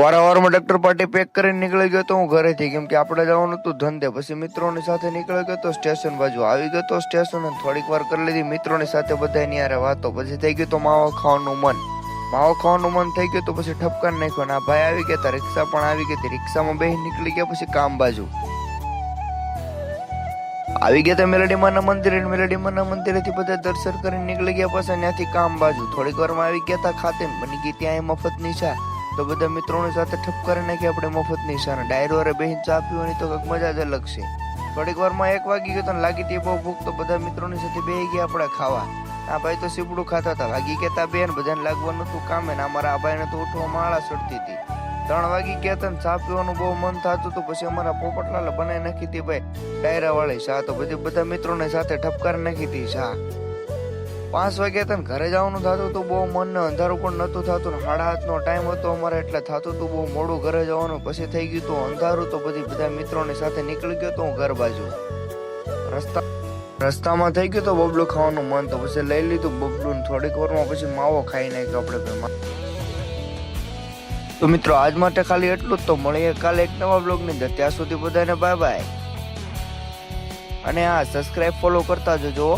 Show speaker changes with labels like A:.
A: Doctor party pack કરીને નીકળી ગયો તો હું ઘરેથી, કેમ કે આપણે જવાનું હતું ધંધે. પછી મિત્રોની સાથે નીકળી ગયો તો સ્ટેશન બાજુ આવી ગયો તો સ્ટેશન થોડીક વાર કરી લીધી. મિત્રોની સાથે બધા એની યારે વાતો. પછી થઈ ગયું તો માવો ખાવાનું મન. માવો ખાવાનું મન થઈ ગયું તો પછી ઠપકાર નાખ્યો ના ભાઈ આવી ગયા તા, રિક્ષા પણ આવી ગઈ હતી રિક્ષામાં બે નીકળી ગયા પછી કામ બાજુ. આવી ગયા હતા મેલડીમાના મંદિરે મેલડીમાના મંદિરેથી બધા દર્શન કરીને નીકળી ગયા પછી ત્યાંથી કામ બાજુ. થોડીક વારમાં આવી ગયા હતા ખાતે બની ગઈ ત્યાં મફત ચા. તો બધા મિત્રોની સાથે ઠપ કરી નાખી આપણે મફતની ચા ને ડાયરો વારે બેહીને ચા પીવાની તો કંઈક મજા જ અલગ છે. થોડીક વારમાં એક વાગી ગયો તો લાગી હતી બહુ ભૂખ, તો બધા મિત્રોની સાથે બેહી ગયા આપણે ખાવા. આ ભાઈ તો સીપડું ખાતા હતા. વાગી ગયા બેન, બધાને લાગવાનું હતું કામે ને અમારા આ ભાઈને તો ઉઠવામાં આળા સડતી હતી. ત્રણ વાગી ગયા હતા ચા પીવાનું બહુ મન થતું હતું. પછી અમારા પોપટલાલે બનાવી નાખી હતી ભાઈ ડાયરા વાળી શાહ તો બધી બધા મિત્રોને સાથે ઠપકાર નાખી હતી ચા. પાંચ વાગે હતા ઘરે જવાનું થતું હતું બહુ મનને અંધારું પણ નતું થતું સાડા હાથનો ટાઈમ હતો અમારે, એટલે થતું હતું બહુ મોડું ઘરે જવાનું. પછી થઈ ગયું તો અંધારું, તો બધી બધા મિત્રોની સાથે નીકળી ગયો તો હું ઘર બાજુ. રસ્તા, રસ્તામાં થઈ ગયું તો બબલું ખાવાનું મન, તો પછી લઈ લીધું બબલું થોડીક વારમાં પછી માવો ખાઈ નાખ્યો આપણે ઘરમાં. તો મિત્રો, આજ માટે ખાલી એટલું જ તો મળીએ કાલે એક નવા બ્લોગની અંદર. ત્યાં સુધી બધાને બાય બાય અને હા સબસ્ક્રાઈબ ફોલો કરતા જજો.